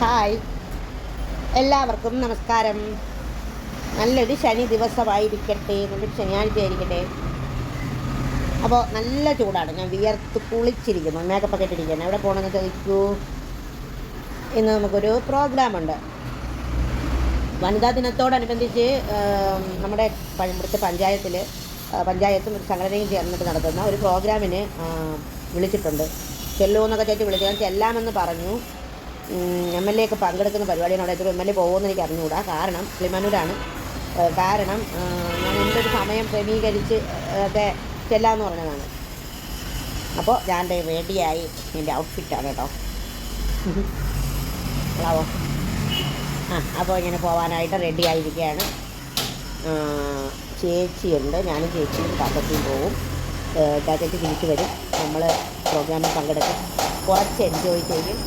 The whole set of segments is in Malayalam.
ഹായ്. എല്ലാവർക്കും നമസ്കാരം. നല്ലൊരു ശനി ദിവസമായിരിക്കട്ടെ നല്ലൊരു ശനിയാഴ്ച ആയിരിക്കട്ടെ. അപ്പോൾ നല്ല ചൂടാണ്. ഞാൻ വിയർത്ത് കുളിച്ചിരിക്കുന്നു. മേക്കപ്പ് ഒക്കെ ഇട്ടിരിക്കുകയാണ്. എവിടെ പോകണമെന്ന് ചോദിക്കൂ? ഇന്ന് നമുക്കൊരു പ്രോഗ്രാമുണ്ട് വനിതാ ദിനത്തോടനുബന്ധിച്ച് നമ്മുടെ ഇവിടുത്തെ പഞ്ചായത്തിൽ പഞ്ചായത്തും ഒരു സംഘടനയും ചേർന്നിട്ട് നടത്തുന്ന ഒരു പ്രോഗ്രാമിന് വിളിച്ചിട്ടുണ്ട്. ചെല്ലുമെന്നൊക്കെ ചേച്ചി വിളിച്ചു. ഞാൻ ചെല്ലാമെന്ന് പറഞ്ഞു. എം എൽ എ ഒക്കെ പങ്കെടുക്കുന്ന പരിപാടിയാണ് അവിടെ എത്ര എം എൽ എ പോകുമെന്ന് എനിക്ക് അറിഞ്ഞുകൂടാ. കാരണം കിളിമാനൂരാണ് കാരണം ഞാൻ ഒരു സമയം ക്രമീകരിച്ച് ഒക്കെ ചെല്ലാമെന്ന് പറഞ്ഞതാണ്. അപ്പോൾ ഞാൻ റെഡിയായി എന്റെ ഔട്ട്ഫിറ്റാണ് കേട്ടോ കൊള്ളാവോ ആ അപ്പോൾ ഇങ്ങനെ പോകാനായിട്ട് റെഡി ആയിരിക്കുകയാണ് ആ, ചേച്ചിയുണ്ട്. ഞാനും ചേച്ചിയും കാക്കത്തിയും പോവും. കാക്കത്തി തിരിച്ചു വരും. നമ്മൾ പ്രോഗ്രാമിൽ പങ്കെടുക്കും. കുറച്ച് എൻജോയ് ചെയ്യും.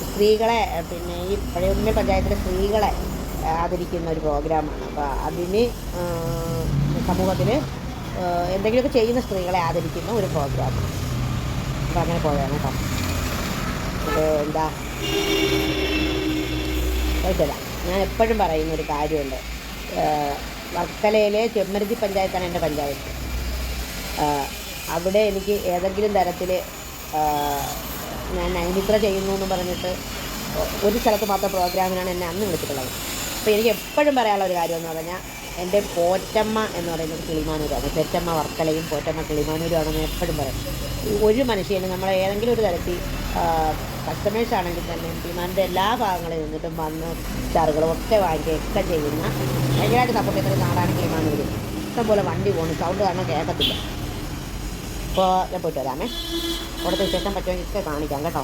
സ്ത്രീകളെ പിന്നെ ഈ പഴയ പഞ്ചായത്തിലെ സ്ത്രീകളെ ആദരിക്കുന്ന ഒരു പ്രോഗ്രാമാണ്. അപ്പോൾ അതിന് സമൂഹത്തിൽ എന്തെങ്കിലുമൊക്കെ ചെയ്യുന്ന സ്ത്രീകളെ ആദരിക്കുന്ന ഒരു പ്രോഗ്രാം അപ്പോൾ അങ്ങനെ പോയാണ് കേട്ടോ. അത് എന്താ? കുഴപ്പമില്ല ഞാൻ എപ്പോഴും പറയുന്ന ഒരു കാര്യമുണ്ട്. വർക്കലയിലെ ചെമ്മരുതി പഞ്ചായത്താണ് എന്റെ പഞ്ചായത്ത്. അവിടെ എനിക്ക് ഏതെങ്കിലും തരത്തിൽ ഞാൻ നൈമിത്ര ചെയ്യുന്നു എന്ന് പറഞ്ഞിട്ട് ഒരു സ്ഥലത്ത് മാത്രം പ്രോഗ്രാമിനാണ് എന്നെ അന്ന് വിളിച്ചിട്ടുള്ളത്. അപ്പോൾ എനിക്ക് എപ്പോഴും പറയാനുള്ള ഒരു കാര്യം എന്ന് പറഞ്ഞാൽ എന്റെ പോറ്റമ്മ എന്ന് പറയുന്നത് കിളിമാനൂരാണ്. പെറ്റമ്മ വർക്കലയും പോറ്റമ്മ കിളിമാനൂരുമാണെന്ന് എപ്പോഴും പറയും. ഒരു മനുഷ്യന് നമ്മളെ ഏതെങ്കിലും ഒരു തരത്തിൽ കസ്റ്റമേഴ്സ് ആണെങ്കിൽ തന്നെ കിളിമാനൂരുടെ എല്ലാ ഭാഗങ്ങളിൽ നിന്നിട്ടും വന്ന് ചാറുകളും ഒക്കെ വാങ്ങിക്കുകയൊക്കെ ചെയ്യുന്ന ഭയങ്കരമായിട്ട് സപ്പോർട്ട് ചെയ്യുന്ന നാടാണ് കിളിമാനൂർ ഇഷ്ടംപോലെ വണ്ടി പോകുന്നു സൗണ്ട് കാരണം കേൾക്കത്തില്ല. അപ്പോൾ ഞാൻ പോയിട്ട് വരാമേ. അവിടുത്തെ വിശേഷം പറ്റുമെങ്കിൽ കാണിക്കാം കേട്ടോ.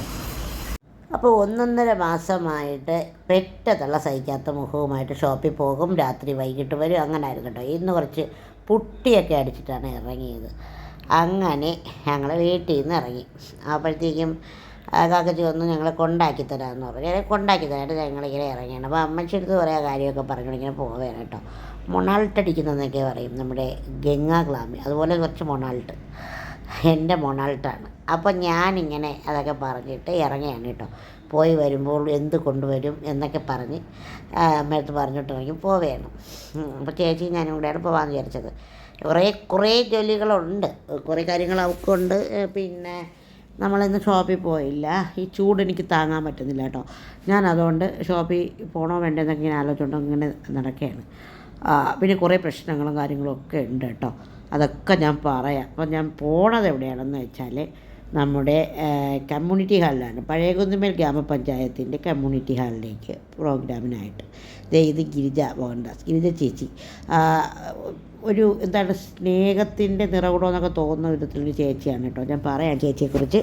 അപ്പോൾ ഒന്നൊന്നര മാസമായിട്ട് പെറ്റതുള്ള സഹിക്കാത്ത മുഖവുമായിട്ട് ഷോപ്പിൽ പോകും. രാത്രി വൈകിട്ട് വരും. അങ്ങനെ ആയിരുന്നു കേട്ടോ. ഇന്ന് കുറച്ച് പുട്ടിയൊക്കെ അടിച്ചിട്ടാണ് ഇറങ്ങിയത്. അങ്ങനെ ഞങ്ങൾ വീട്ടിൽ നിന്ന് ഇറങ്ങി. അപ്പോഴത്തേക്കും കാക്കച്ചി വന്ന് ഞങ്ങളെ കൊണ്ടാക്കി തരാമെന്ന് പറഞ്ഞു. ഞാൻ കൊണ്ടാക്കി തരാനായിട്ട് ഞങ്ങളിങ്ങനെ ഇറങ്ങിയാണ്. അപ്പോൾ അമ്മച്ചി അടുത്ത് കുറേ കാര്യമൊക്കെ പറഞ്ഞു ഇങ്ങനെ പോവുകയാണ് കേട്ടോ. മൊണാൾട്ട് അടിക്കുന്നതെന്നൊക്കെ പറയും നമ്മുടെ ഗംഗാ ഗ്ലാമി അതുപോലെ കുറച്ച് മൊണാൾട്ട്. എന്റെ മൊണാൾട്ടാണ്. അപ്പോൾ ഞാനിങ്ങനെ അതൊക്കെ പറഞ്ഞിട്ട് ഇറങ്ങിയാണ് കേട്ടോ. പോയി വരുമ്പോൾ എന്ത് കൊണ്ടുവരും എന്നൊക്കെ പറഞ്ഞ് അമ്മയടുത്ത് ഇറങ്ങി പോവുകയാണ്. അപ്പോൾ ചേച്ചി ഞാനും കൂടെയാണ് പോകാമെന്ന് വിചാരിച്ചത്. കുറേ കുറേ ജോലികളുണ്ട്. കുറേ കാര്യങ്ങൾ അവൾക്കുണ്ട് പിന്നെ നമ്മളിന്ന് ഷോപ്പിൽ പോയില്ല. ഈ ചൂട് എനിക്ക് താങ്ങാൻ പറ്റുന്നില്ല കേട്ടോ. ഞാൻ അതുകൊണ്ട് ഷോപ്പിൽ പോകണോ വേണ്ടെന്നൊക്കെ ഇങ്ങനെ ആലോചിച്ചുകൊണ്ട് ഇങ്ങനെ നടക്കുകയാണ്. പിന്നെ കുറേ പ്രശ്നങ്ങളും കാര്യങ്ങളും ഒക്കെ ഉണ്ട് കേട്ടോ. അതൊക്കെ ഞാൻ പറയാം. അപ്പം ഞാൻ പോണത് എവിടെയാണെന്ന് വെച്ചാൽ നമ്മുടെ കമ്മ്യൂണിറ്റി ഹാളിലാണ് പഴയകുന്നുമേൽ ഗ്രാമപഞ്ചായത്തിന്റെ കമ്മ്യൂണിറ്റി ഹാളിലേക്ക് പ്രോഗ്രാമിനായിട്ട്. ഇത് ഗിരിജ മോഹൻദാസ് ഗിരിജ ചേച്ചി. ഒരു എന്താണ് സ്നേഹത്തിന്റെ നിറകുടം എന്നൊക്കെ തോന്നുന്ന വിധത്തിലൊരു ചേച്ചിയാണ് കേട്ടോ. ഞാൻ പറയാം ചേച്ചിയെക്കുറിച്ച്.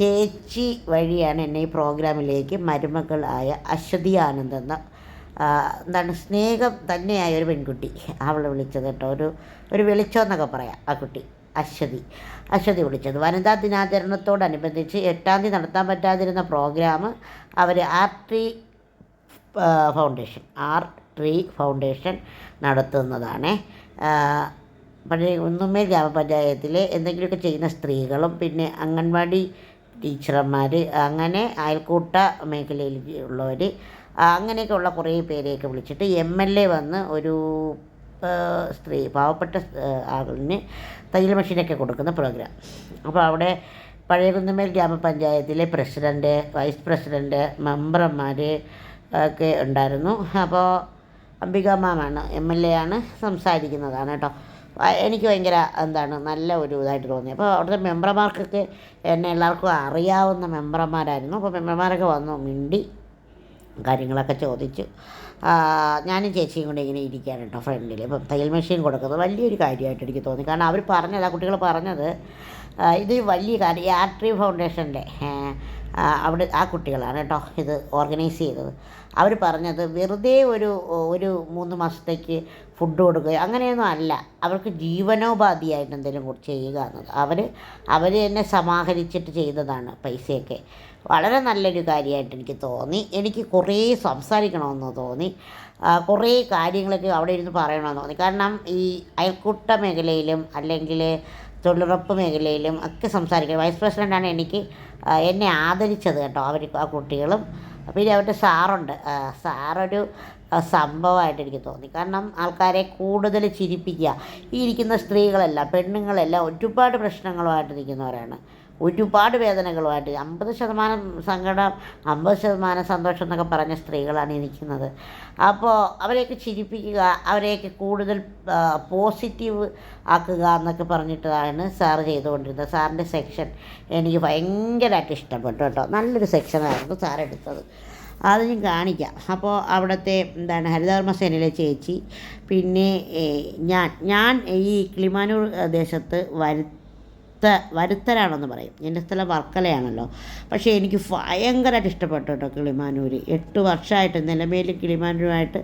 ചേച്ചി വഴിയാണ് എന്നെ ഈ പ്രോഗ്രാമിലേക്ക് മരുമകളായ അശ്വതി ആനന്ദ് എന്ന എന്താണ് സ്നേഹം തന്നെയായ ഒരു പെൺകുട്ടി അവൾ വിളിച്ചത് കേട്ടോ. ഒരു ഒരു വെളിച്ചം എന്നൊക്കെ പറയാം ആ കുട്ടി അശ്വതി. അശ്വതി വിളിച്ചത്. വനിതാ ദിനാചരണത്തോടനുബന്ധിച്ച് എട്ടാം തീയതി നടത്താൻ പറ്റാതിരുന്ന പ്രോഗ്രാം അവർ R Tree Foundation R Tree Foundation നടത്തുന്നതാണ്. പഴയ ഒന്നുമേ ഗ്രാമപഞ്ചായത്തിലെ എന്തെങ്കിലുമൊക്കെ ചെയ്യുന്ന സ്ത്രീകളും പിന്നെ അംഗൻവാടി ടീച്ചർമാർ അങ്ങനെ അയൽക്കൂട്ട മേഖലയിൽ ഉള്ളവർ അങ്ങനെയൊക്കെയുള്ള കുറേ പേരെയൊക്കെ വിളിച്ചിട്ട് എം എൽ എ വന്ന് ഒരു സ്ത്രീ പാവപ്പെട്ട ആളിന് തയ്യൽ മെഷീനൊക്കെ കൊടുക്കുന്ന പ്രോഗ്രാം. അപ്പോൾ അവിടെ പഴയകുന്നമേൽ ഗ്രാമപഞ്ചായത്തിലെ പ്രസിഡന്റ് വൈസ് പ്രസിഡന്റ് മെമ്പർമാർ ഒക്കെ ഉണ്ടായിരുന്നു. അപ്പോൾ അംബിക മാമാണ് എം എൽ എ ആണ് സംസാരിക്കുന്നതാണ് കേട്ടോ. എനിക്ക് ഭയങ്കര എന്താണ് നല്ല ഒരു ഇതായിട്ട് തോന്നി. അപ്പോൾ അവിടുത്തെ മെമ്പർമാർക്കൊക്കെ എന്നെ എല്ലാവർക്കും അറിയാവുന്ന മെമ്പർമാരായിരുന്നു. അപ്പോൾ മെമ്പർമാരൊക്കെ വന്നു മിണ്ടി കാര്യങ്ങളൊക്കെ ചോദിച്ചു ഞാനും ചേച്ചിയും കൂടെ ഇങ്ങനെ ഇരിക്കുകയാണ് കേട്ടോ ഫ്രണ്ടിൽ ഇപ്പം തയ്യൽ മെഷീൻ കൊടുക്കുന്നത് വലിയൊരു കാര്യമായിട്ട് എനിക്ക് തോന്നി. കാരണം അവർ പറഞ്ഞത് ആ കുട്ടികൾ പറഞ്ഞത് ഇത് വലിയ കാര്യം. ഈ ആർട്രി ഫൗണ്ടേഷന്റെ അവിടെ ആ കുട്ടികളാണ് കേട്ടോ ഇത് ഓർഗനൈസ് ചെയ്തത്. അവർ പറഞ്ഞത് വെറുതെ ഒരു ഒരു മൂന്ന് മാസത്തേക്ക് ഫുഡ് കൊടുക്കുക അങ്ങനെയൊന്നും അല്ല. അവർക്ക് ജീവനോപാധിയായിട്ട് എന്തെങ്കിലും ചെയ്യുക എന്നത്. അവർ അവർ തന്നെ സമാഹരിച്ചിട്ട് ചെയ്തതാണ് പൈസയൊക്കെ. വളരെ നല്ലൊരു കാര്യമായിട്ട് എനിക്ക് തോന്നി. എനിക്ക് കുറേ സംസാരിക്കണമെന്ന് തോന്നി. കുറേ കാര്യങ്ങളൊക്കെ അവിടെ ഇരുന്ന് പറയണമെന്ന് തോന്നി. കാരണം ഈ അയൽക്കൂട്ട മേഖലയിലും അല്ലെങ്കിൽ തൊഴിലുറപ്പ് മേഖലയിലും ഒക്കെ സംസാരിക്കുന്നത് വൈസ് പ്രസിഡന്റാണ് എനിക്ക് എന്നെ ആദരിച്ചത് കേട്ടോ. അവർ ആ കുട്ടികളും. പിന്നെ അവരുടെ സാറുണ്ട്. സാറൊരു സംഭവമായിട്ട് എനിക്ക് തോന്നി. കാരണം ആൾക്കാരെ കൂടുതൽ ചിരിപ്പിക്കുക. ഈ ഇരിക്കുന്ന സ്ത്രീകളെല്ലാം പെണ്ണുങ്ങളെല്ലാം ഒരുപാട് പ്രശ്നങ്ങളുമായിട്ട് നിൽക്കുന്നവരാണ്. ഒരുപാട് വേദനകളുമായിട്ട്. അമ്പത് ശതമാനം സങ്കടം അമ്പത് ശതമാനം സന്തോഷം എന്നൊക്കെ പറഞ്ഞ സ്ത്രീകളാണ് ഈ നിൽക്കുന്നത്. അപ്പോൾ അവരെയൊക്കെ ചിരിപ്പിക്കുക അവരെയൊക്കെ കൂടുതൽ പോസിറ്റീവ് ആക്കുക എന്നൊക്കെ പറഞ്ഞിട്ടാണ് സാറ് ചെയ്തുകൊണ്ടിരുന്നത്. സാറിന്റെ സെക്ഷൻ എനിക്ക് ഭയങ്കരമായിട്ട് ഇഷ്ടപ്പെട്ടു കേട്ടോ. നല്ലൊരു സെക്ഷനായിരുന്നു സാർ എടുത്തത് അത് ഞാൻ കാണിക്കാം. അപ്പോൾ അവിടുത്തെ എന്താണ് ഹരിതകർമ്മസേനയിലെ ചേച്ചി പിന്നെ ഞാൻ ഞാൻ ഈ കിളിമാനൂർ ദേശത്ത് വരുത്ത വരുത്തരാണെന്ന് പറയും. എന്റെ സ്ഥലം വർക്കലയാണല്ലോ. പക്ഷേ എനിക്ക് ഭയങ്കരമായിട്ട് ഇഷ്ടപ്പെട്ടു കേട്ടോ കിളിമാനൂർ എട്ട് വർഷമായിട്ട് നിലമേൽ കിളിമാനൂരുമായിട്ട്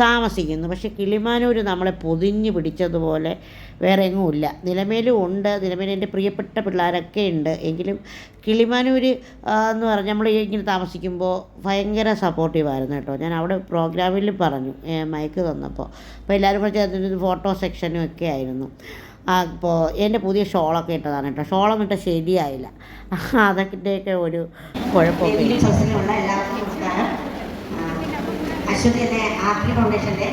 താമസിക്കുന്നു. പക്ഷേ കിളിമാനൂർ നമ്മളെ പൊതിഞ്ഞ് പിടിച്ചതുപോലെ വേറെ എങ്ങുമില്ല. നിലമേലും ഉണ്ട്. നിലമേൽ എന്റെ പ്രിയപ്പെട്ട പിള്ളേരൊക്കെ ഉണ്ട്. എങ്കിലും കിളിമാനൂർ എന്ന് പറഞ്ഞാൽ നമ്മൾ ഇങ്ങനെ താമസിക്കുമ്പോൾ ഭയങ്കര സപ്പോർട്ടീവായിരുന്നു കേട്ടോ. ഞാൻ അവിടെ പ്രോഗ്രാമിൽ പറഞ്ഞു മയക്ക് തന്നപ്പോൾ. അപ്പോൾ എല്ലാവരും കൂടെ ചേർന്നിട്ട് ഫോട്ടോ സെക്ഷനും ഒക്കെ ആയിരുന്നു. അപ്പോൾ എന്റെ പുതിയ ഷോളൊക്കെ ഇട്ടതാണ് കേട്ടോ. ഷോളം ഇട്ട ശരിയായില്ല. അതൊക്കെ ഒരു കുഴപ്പമില്ല അശ്വതി എന്നെ ആർട്ടി ഫൗണ്ടേഷന്റെ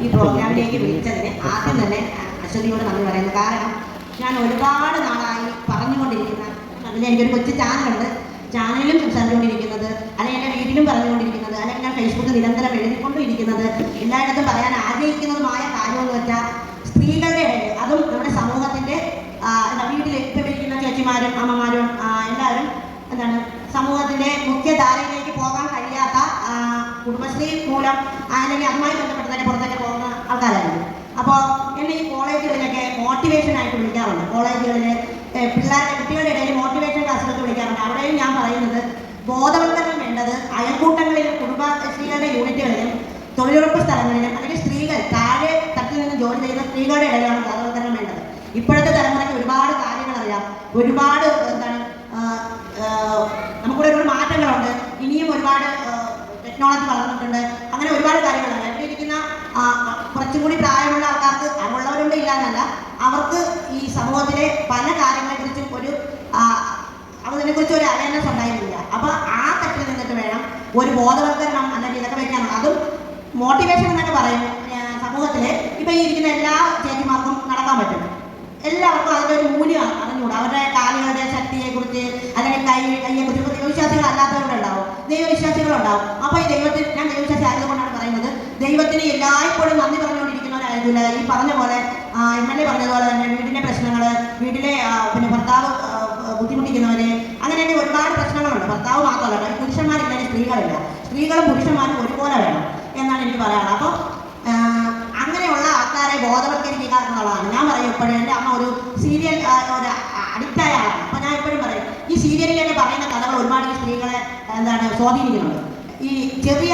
ഈ പ്രോഗ്രാമിലേക്ക് വിളിച്ചതിന് ആദ്യം തന്നെ അശ്വതിയോട് നന്ദി പറയുന്നു. കാരണം ഞാൻ ഒരുപാട് നാളായി പറഞ്ഞുകൊണ്ടിരിക്കുന്ന അതിന് എനിക്കൊരു കൊച്ചു ചാനലുണ്ട്. ചാനലിലും സംസാരിച്ചുകൊണ്ടിരിക്കുന്നത് അല്ലെങ്കിൽ എന്റെ വീട്ടിലും പറഞ്ഞുകൊണ്ടിരിക്കുന്നത് അല്ലെങ്കിൽ ഞാൻ ഫേസ്ബുക്ക് നിരന്തരം എഴുതിക്കൊണ്ടിരിക്കുന്നത് എല്ലായിടത്തും പറയാൻ ആഗ്രഹിക്കുന്നതുമായ കാര്യമെന്ന് വെച്ചാൽ സ്ത്രീകളുടെ ഇടയിൽ അതും നമ്മുടെ സമൂഹത്തിന്റെ ആ, എന്താ വീട്ടിൽ ഇപ്പം ഇരിക്കുന്ന ചേച്ചിമാരും അമ്മമാരും ആ, എല്ലാവരും എന്താണ് സമൂഹത്തിന്റെ മുഖ്യധാരയിലേക്ക് പോകാൻ കഴിയാത്ത ആ, കുടുംബശ്രീ മൂലം അല്ലെങ്കിൽ അതുമായി ബന്ധപ്പെട്ട് തന്നെ പുറത്തൊക്കെ പോകുന്ന ആൾക്കാരായിരുന്നു അപ്പോൾ എന്നെ ഈ കോളേജുകളിലൊക്കെ മോട്ടിവേഷൻ ആയിട്ട് വിളിക്കാറുണ്ട്. കോളേജുകളിൽ പിള്ളേരുടെ കുട്ടികളുടെ ഇടയിൽ മോട്ടിവേഷൻ ക്ലാസ്സുകളൊക്കെ വിളിക്കാറുണ്ട്. അവിടെയും ഞാൻ പറയുന്നത് ബോധവൽക്കരണം വേണ്ടത് അയൽക്കൂട്ടങ്ങളിലും കുടുംബശ്രീകളുടെ യൂണിറ്റുകളിലും തൊഴിലുറപ്പ് സ്ഥലങ്ങളിലും അല്ലെങ്കിൽ സ്ത്രീകൾ താഴെ തട്ടിൽ നിന്ന് ജോലി ചെയ്യുന്ന സ്ത്രീകളുടെ ഇടയിലാണ് ബോധവൽക്കരണം വേണ്ടത്. ഇപ്പോഴത്തെ തലമുറയ്ക്ക് ഒരുപാട് കാര്യങ്ങൾ അറിയാം. ഒരുപാട് എന്താണ് ആ, ആ, നമുക്കിവിടെ ഒരുപാട് മാറ്റങ്ങളുണ്ട് ഇനിയും ഒരുപാട് ടെക്നോളജി വളർന്നിട്ടുണ്ട്. അങ്ങനെ ഒരുപാട് കാര്യങ്ങളാണ്. ഇവിടെ ഇരിക്കുന്ന കുറച്ചും കൂടി പ്രായമുള്ള ആൾക്കാർക്ക് ഉള്ളവരുണ്ട് ഇല്ലാന്നല്ല. അവർക്ക് ഈ സമൂഹത്തിലെ പല കാര്യങ്ങളെക്കുറിച്ചും ഒരു അതിനെ അതിനെക്കുറിച്ച് ഒരു അവയർനെസ് ഉണ്ടായിരുന്നില്ല. അപ്പൊ ആ തട്ടിൽ നിന്നിട്ട് വേണം ഒരു ബോധവൽക്കരണം അല്ലെങ്കിൽ ഇതൊക്കെ വെക്കാൻ അതും മോട്ടിവേഷൻ എന്നൊക്കെ പറയും സമൂഹത്തിലെ. ഇപ്പൊ ഈ ഇരിക്കുന്ന എല്ലാ ചേച്ചിമാർക്കും നടക്കാൻ പറ്റും. എല്ലാവർക്കും അതിന്റെ ഒരു മൂല്യം അറിഞ്ഞുകൂടാ. അവരുടെ കാലുകളുടെ ശക്തിയെ കുറിച്ച് അല്ലെങ്കിൽ കൈ കൈയെ കുറിച്ച് വിശ്വാസികൾ അല്ലാത്തവരുണ്ടാവും ദൈവവിശ്വാസികളുണ്ടാവും. അപ്പൊ ഈ ദൈവത്തിൽ ഞാൻ ദൈവവിശ്വാസി ആയതുകൊണ്ടാണ് പറയുന്നത്. ദൈവത്തിന് എല്ലായ്പ്പോഴും നന്ദി പറഞ്ഞുകൊണ്ടിരിക്കുന്നവരായിരുന്നില്ല ഈ പറഞ്ഞ പോലെ എം എൽ എ പറഞ്ഞതുപോലെ തന്നെ വീടിന്റെ പ്രശ്നങ്ങൾ വീട്ടിലെ പിന്നെ ഭർത്താവ് ബുദ്ധിമുട്ടിക്കുന്നവര് അങ്ങനെ തന്നെ ഒരുപാട് പ്രശ്നങ്ങളുണ്ട്. ഭർത്താവ് മാത്രമല്ല ഈ പുരുഷന്മാരില്ല സ്ത്രീകളില്ല. സ്ത്രീകളും പുരുഷന്മാരും ഒരുപോലെ വേണം എന്നാണ് എനിക്ക് പറയാനുള്ളത്. അപ്പോൾ അങ്ങനെയുള്ള ആൾക്കാരെ ബോധവൽക്കരിക്കുക എന്നുള്ളതാണ്. ഞാൻ പറയും എപ്പോഴും എന്റെ അമ്മ ഒരു സീരിയൽ ഒരു അഡിക്റ്റായ ആളാണ്. അപ്പോൾ ഞാൻ എപ്പോഴും പറയും ഈ സീരിയലിൽ തന്നെ പറയുന്ന കഥകൾ ഒരുപാട് ഈ സ്ത്രീകളെ എന്താണ് സ്വാധീനിക്കുന്നുണ്ട്. ഈ ചെറിയ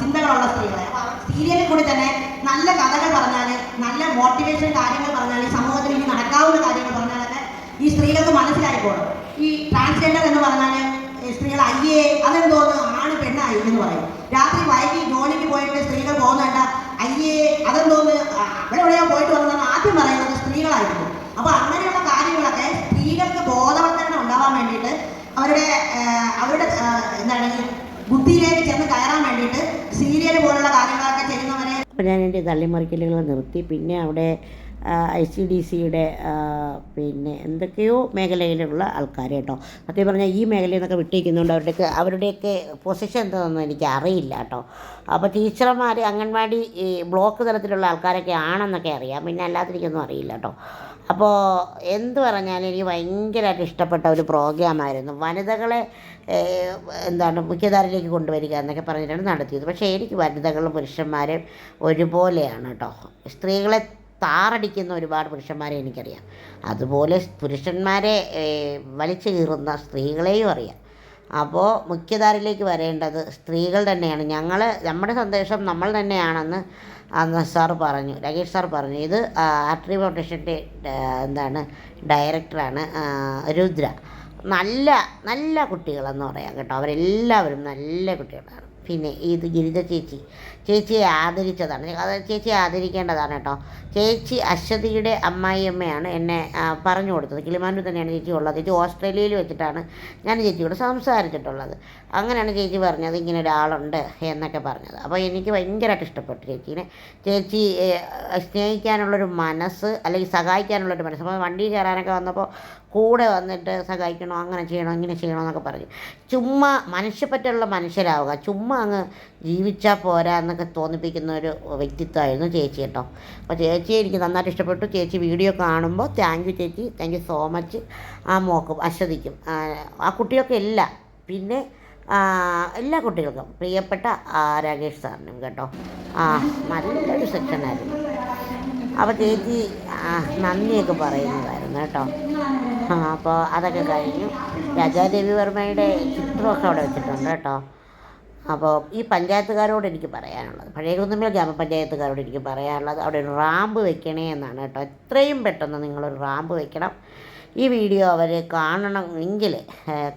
ചിന്തകളുള്ള സ്ത്രീകളെ. സീരിയലിൽ കൂടി തന്നെ നല്ല കഥകൾ പറഞ്ഞാൽ നല്ല മോട്ടിവേഷൻ കാര്യങ്ങൾ പറഞ്ഞാൽ ഈ സമൂഹത്തിൽ ഇനി നടക്കാവുന്ന കാര്യങ്ങൾ പറഞ്ഞാലൊക്കെ ഈ സ്ത്രീകൾക്ക് മനസ്സിലായിക്കോളും ഈ ട്രാൻസ്ജെൻഡർ എന്ന് പറഞ്ഞാൽ സ്ത്രീകൾ അയ്യേ അതെന്തോന്ന് ആണ് പെണ്ണായി എന്ന് പറയും. രാത്രി വൈകി ജോലിക്ക് പോയിട്ട് സ്ത്രീകൾ പോകുന്നുണ്ട അയ്യേ അതെന്തോന്ന് അവിടെ എവിടെയാ പോയിട്ട് വന്നതാണ് ആദ്യം പറയുന്നത് സ്ത്രീകളായിരുന്നു. അപ്പൊ അങ്ങനെയുള്ള കാര്യങ്ങളൊക്കെ സ്ത്രീകൾക്ക് ബോധവൽക്കരണം ഉണ്ടാവാൻ വേണ്ടിയിട്ട് അവരുടെ ആ, അവരുടെ ആ, എന്താണ് ഈ ബുദ്ധിയിലേക്ക് ചെന്ന് കയറാൻ വേണ്ടിയിട്ട് സീരിയൽ പോലുള്ള കാര്യങ്ങളൊക്കെ ചെയ്യുന്നവരെ അപ്പോൾ ഞാൻ എന്റെ തള്ളിമറിക്കലുകൾ നിർത്തി. പിന്നെ അവിടെ ഐ സി ഡി സിയുടെ പിന്നെ എന്തൊക്കെയോ മേഖലയിലുള്ള ആൾക്കാർ കേട്ടോ. സത്യം പറഞ്ഞാൽ ഈ മേഖലയിൽ നിന്നൊക്കെ വിട്ടിരിക്കുന്നുണ്ട് അവരുടെയൊക്കെ അവരുടെയൊക്കെ പൊസിഷൻ എന്താണെന്ന് എനിക്ക് അറിയില്ല കേട്ടോ. അപ്പോൾ ടീച്ചർമാർ അംഗൻവാടി ഈ ബ്ലോക്ക് തലത്തിലുള്ള ആൾക്കാരൊക്കെ ആണെന്നൊക്കെ അറിയാം. പിന്നെ അല്ലാതിരിക്കൊന്നും അറിയില്ല കേട്ടോ. അപ്പോൾ എന്ത് പറഞ്ഞാലും എനിക്ക് ഭയങ്കരമായിട്ട് ഇഷ്ടപ്പെട്ട ഒരു പ്രോഗ്രാമായിരുന്നു. വനിതകളെ എന്താണ് മുഖ്യധാരയിലേക്ക് കൊണ്ടുവരിക എന്നൊക്കെ പറഞ്ഞിട്ടാണ് നടത്തിയത്. പക്ഷേ എനിക്ക് വനിതകളും പുരുഷന്മാരും ഒരുപോലെയാണ് കേട്ടോ. സ്ത്രീകളെ താറടിക്കുന്ന ഒരുപാട് പുരുഷന്മാരെ എനിക്കറിയാം. അതുപോലെ പുരുഷന്മാരെ വലിച്ചു കീറുന്ന സ്ത്രീകളെയും അറിയാം. അപ്പോൾ മുഖ്യധാരയിലേക്ക് വരേണ്ടത് സ്ത്രീകൾ തന്നെയാണ്. ഞങ്ങൾ നമ്മുടെ സന്ദേശം നമ്മൾ തന്നെയാണെന്ന് അന്ന് സാർ പറഞ്ഞു രകേഷ് സാർ പറഞ്ഞു. ഇത് ആർട്ടറി ഫൗണ്ടേഷന്റെ എന്താണ് ഡയറക്ടറാണ് രുദ്ര. നല്ല നല്ല കുട്ടികളെന്ന് പറയാം കേട്ടോ. അവരെല്ലാവരും നല്ല കുട്ടികളാണ്. പിന്നെ ഇത് ഗിരിജ ചേച്ചി. ചേച്ചിയെ ആദരിച്ചതാണ്. അത് ചേച്ചിയെ ആദരിക്കേണ്ടതാണ് കേട്ടോ. ചേച്ചി അശ്വതിയുടെ അമ്മായിയമ്മയാണ് എന്നെ പറഞ്ഞു കൊടുത്തത്. കിളിമാനൂർ തന്നെയാണ് ചേച്ചി ഉള്ളത്. ചേച്ചി ഓസ്ട്രേലിയയിൽ വെച്ചിട്ടാണ് ഞാൻ ചേച്ചിയോട് സംസാരിച്ചിട്ടുള്ളത്. അങ്ങനെയാണ് ചേച്ചി പറഞ്ഞത് ഇങ്ങനെ ഒരാളുണ്ട് എന്നൊക്കെ പറഞ്ഞത്. അപ്പോൾ എനിക്ക് ഭയങ്കരമായിട്ട് ഇഷ്ടപ്പെട്ടു ചേച്ചീനെ. ചേച്ചി സ്നേഹിക്കാനുള്ളൊരു മനസ്സ് അല്ലെങ്കിൽ സഹായിക്കാനുള്ളൊരു മനസ്സ്. അപ്പോൾ വണ്ടി കയറാനൊക്കെ വന്നപ്പോൾ കൂടെ വന്നിട്ട് സഹായിക്കണോ അങ്ങനെ ചെയ്യണോ ഇങ്ങനെ ചെയ്യണോ എന്നൊക്കെ പറഞ്ഞു. ചുമ്മാ മനുഷ്യപ്പറ്റുള്ള മനുഷ്യരാവുക. ചുമ്മാ അങ്ങ് ജീവിച്ചാൽ പോരാ എന്നൊക്കെ തോന്നിപ്പിക്കുന്ന ഒരു വ്യക്തിത്വമായിരുന്നു ചേച്ചി കേട്ടോ. അപ്പോൾ ചേച്ചി എനിക്ക് നന്നായിട്ട് ഇഷ്ടപ്പെട്ടു. ചേച്ചി വീഡിയോ കാണുമ്പോൾ താങ്ക് യു ചേച്ചി. താങ്ക് യു സോ മച്ച് ആ മോക്കും അശ്വതിക്കും ആ, കുട്ടിയൊക്കെ ഇല്ല പിന്നെ എല്ലാ കുട്ടികൾക്കും പ്രിയപ്പെട്ട രാകേഷ് സാറിനും കേട്ടോ. ആ നല്ലൊരു സെക്ഷനായിരുന്നു അപ്പോൾ ചേച്ചി നന്ദിയൊക്കെ പറയുന്നതായിരുന്നു കേട്ടോ. അപ്പോൾ അതൊക്കെ കഴിഞ്ഞു. രാജാദേവി വർമ്മയുടെ ചിത്രമൊക്കെ അവിടെ വെച്ചിട്ടുണ്ട് കേട്ടോ. അപ്പോൾ ഈ പഞ്ചായത്തുകാരോട് എനിക്ക് പറയാനുള്ളത്. പഴയ കുന്നമ്മ ഗ്രാമപഞ്ചായത്തുകാരോട് എനിക്ക് പറയാനുള്ളത് അവിടെ ഒരു റാമ്പ് വെക്കണേ എന്നാണ് കേട്ടോ. എത്രയും പെട്ടെന്ന് നിങ്ങളൊരു റാമ്പ് വെക്കണം. ഈ വീഡിയോ അവർ കാണണമെങ്കിൽ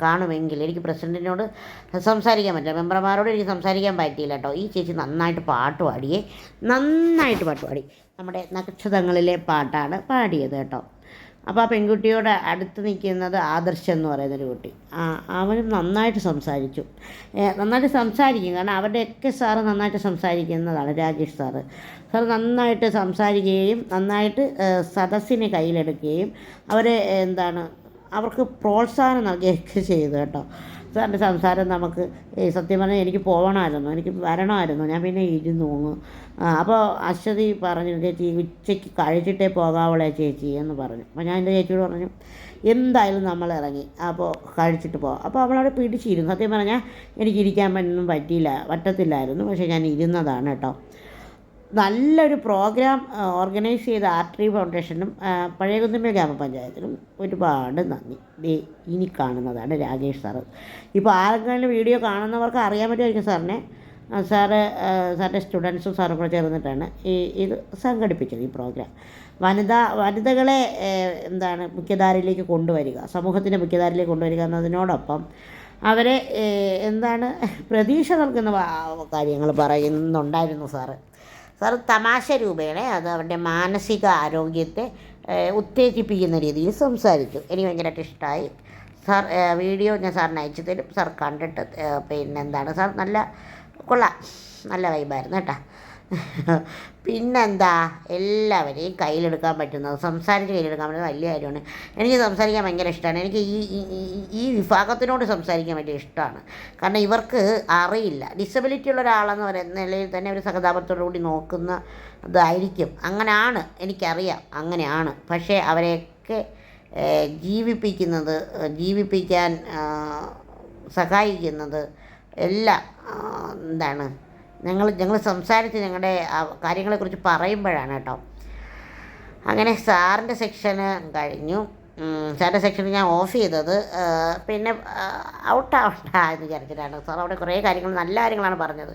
കാണുമെങ്കിൽ എനിക്ക് പ്രസിഡന്റിനോട് സംസാരിക്കാൻ പറ്റില്ല. മെമ്പർമാരോട് എനിക്ക് സംസാരിക്കാൻ പറ്റിയില്ല കേട്ടോ. ഈ ചേച്ചി നന്നായിട്ട് പാട്ട് പാടിയേ. നന്നായിട്ട് പാട്ട് പാടി. നമ്മുടെ നക്ഷത്രങ്ങളിലെ പാട്ടാണ് പാടിയത് കേട്ടോ. അപ്പോൾ ആ പെൺകുട്ടിയോട് അടുത്ത് നിൽക്കുന്നത് ആദർശ് എന്ന് പറയുന്നൊരു കുട്ടി. ആ അവനും നന്നായിട്ട് സംസാരിച്ചു. നന്നായിട്ട് സംസാരിക്കും. കാരണം അവരുടെയൊക്കെ സാറ് നന്നായിട്ട് സംസാരിക്കുന്നതാണ് രാജേഷ് സാറ്. സാർ നന്നായിട്ട് സംസാരിക്കുകയും നന്നായിട്ട് സദസ്സിനെ കയ്യിലെടുക്കുകയും അവരെ എന്താണ് അവർക്ക് പ്രോത്സാഹനം നൽകുകയൊക്കെ ചെയ്തു കേട്ടോ. സാറിന്റെ സംസാരം നമുക്ക് സത്യം പറഞ്ഞാൽ എനിക്ക് പോകണമായിരുന്നു എനിക്ക് വരണമായിരുന്നു. ഞാൻ പിന്നെ ഇരുന്നു അങ്ങ് അപ്പോൾ അശ്വതി പറഞ്ഞു ചേച്ചി ഉച്ചയ്ക്ക് കഴിച്ചിട്ടേ പോകാവുള്ളേ ചേച്ചി എന്ന് പറഞ്ഞു. അപ്പോൾ ഞാൻ എന്റെ ചേച്ചിയോട് പറഞ്ഞു എന്തായാലും നമ്മൾ ഇറങ്ങി. അപ്പോൾ കഴിച്ചിട്ട് പോകാം. അപ്പോൾ അവളവിടെ പിടിച്ചിരുന്നു. സത്യം പറഞ്ഞാൽ എനിക്കിരിക്കാൻ പറ്റൊന്നും പറ്റിയില്ല പറ്റത്തില്ലായിരുന്നു. പക്ഷേ ഞാൻ ഇരുന്നതാണ് കേട്ടോ. നല്ലൊരു പ്രോഗ്രാം ഓർഗനൈസ് ചെയ്ത ആർട്രി ഫൗണ്ടേഷനും പഴയകുന്നമ്മ ഗ്രാമപഞ്ചായത്തിനും ഒരുപാട് നന്ദി. ദേ ഇനി കാണുന്നതാണ് രാജേഷ് സാറ്. ഇപ്പോൾ ആരെങ്കിലും വീഡിയോ കാണുന്നവർക്ക് അറിയാൻ പറ്റുമായിരിക്കും സാറിനെ. സാറ് സാറിന്റെ സ്റ്റുഡൻസും സാറും കൂടെ ചേർന്നിട്ടാണ് ഈ ഇത് സംഘടിപ്പിച്ചത് ഈ പ്രോഗ്രാം. വനിതാ വനിതകളെ എന്താണ് മുഖ്യധാരയിലേക്ക് കൊണ്ടുവരിക സമൂഹത്തിന്റെ മുഖ്യധാരയിലേക്ക് കൊണ്ടുവരിക എന്നതിനോടൊപ്പം അവരെ എന്താണ് പ്രതീക്ഷ നൽകുന്ന കാര്യങ്ങൾ പറയുന്നുണ്ടായിരുന്നു സാറ്. സാർ തമാശ രൂപേണ അത് അവരുടെ മാനസിക ആരോഗ്യത്തെ ഉത്തേജിപ്പിക്കുന്ന രീതിയിൽ സംസാരിച്ചു. എനിക്ക് ഭയങ്കരമായിട്ട് ഇഷ്ടമായി സാർ വീഡിയോ ഞാൻ സാറിന് അയച്ചു തരും. സാർ കണ്ടിട്ട് പിന്നെന്താണ്? സാർ നല്ല കൊള്ളാം. നല്ല വൈബായിരുന്നു കേട്ടോ. പിന്നെന്താ? എല്ലാവരെയും കയ്യിലെടുക്കാൻ പറ്റുന്നത് സംസാരിച്ച് കയ്യിലെടുക്കാൻ പറ്റുന്നത് വലിയ കാര്യമാണ്. എനിക്ക് സംസാരിക്കാൻ ഭയങ്കര ഇഷ്ടമാണ്. എനിക്ക് ഈ ഈ- വിഭാഗത്തിനോട് സംസാരിക്കാൻ വലിയ ഇഷ്ടമാണ്. കാരണം ഇവർക്ക് അറിയില്ല. ഡിസബിലിറ്റി ഉള്ള ഒരാളെന്ന് പറയുന്ന നിലയിൽ തന്നെ ഒരു സഹതാപത്തോടു കൂടി നോക്കുന്ന ഇതായിരിക്കും. അങ്ങനെയാണ് എനിക്കറിയാം. അങ്ങനെയാണ്. പക്ഷേ അവരെയൊക്കെ ജീവിപ്പിക്കുന്നത് ജീവിപ്പിക്കാൻ സഹായിക്കുന്നത് എല്ലാം എന്താണ് ഞങ്ങൾ ഞങ്ങൾ സംസാരിച്ച് ഞങ്ങളുടെ കാര്യങ്ങളെക്കുറിച്ച് പറയുമ്പോഴാണ് കേട്ടോ. അങ്ങനെ സാറിന്റെ സെക്ഷന് കഴിഞ്ഞു. സാറിന്റെ സെക്ഷൻ ഞാൻ ഓഫ് ചെയ്തത് പിന്നെ ഔട്ട് ആവണ്ട എന്ന് വിചാരിച്ചിട്ടാണ്. സാർ അവിടെ കുറേ കാര്യങ്ങൾ നല്ല കാര്യങ്ങളാണ് പറഞ്ഞത്.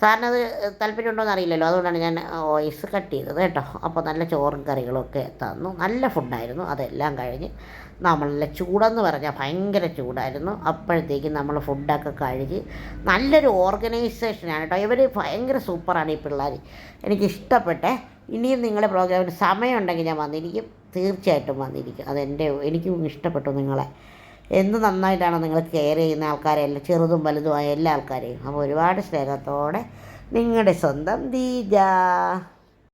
സാറിനത് താല്പര്യമുണ്ടോയെന്ന് അറിയില്ലല്ലോ. അതുകൊണ്ടാണ് ഞാൻ വോയിസ് കട്ട് ചെയ്തത് കേട്ടോ. അപ്പോൾ നല്ല ചോറും കറികളൊക്കെ തന്നു. നല്ല ഫുഡായിരുന്നു. അതെല്ലാം കഴിഞ്ഞ് നമ്മളെ ചൂടെന്ന് പറഞ്ഞാൽ ഭയങ്കര ചൂടായിരുന്നു. അപ്പോഴത്തേക്കും നമ്മൾ ഫുഡൊക്കെ കഴുകി നല്ലൊരു ഓർഗനൈസേഷനാണ് കേട്ടോ. ഇവർ ഭയങ്കര സൂപ്പറാണ് ഈ പിള്ളേർ എനിക്കിഷ്ടപ്പെട്ടേ ഇനിയും നിങ്ങളുടെ പ്രോഗ്രാമിന് സമയമുണ്ടെങ്കിൽ ഞാൻ വന്നിരിക്കും. തീർച്ചയായിട്ടും വന്നിരിക്കും. അതെന്റെ എനിക്കും ഇഷ്ടപ്പെട്ടു നിങ്ങളെ. എന്ത് നന്നായിട്ടാണ് നിങ്ങൾ കെയർ ചെയ്യുന്ന ആൾക്കാരെ എല്ലാം ചെറുതും വലുതുമായ എല്ലാ ആൾക്കാരെയും. അപ്പോൾ ഒരുപാട് സ്നേഹത്തോടെ നിങ്ങളുടെ സ്വന്തം ദീജ.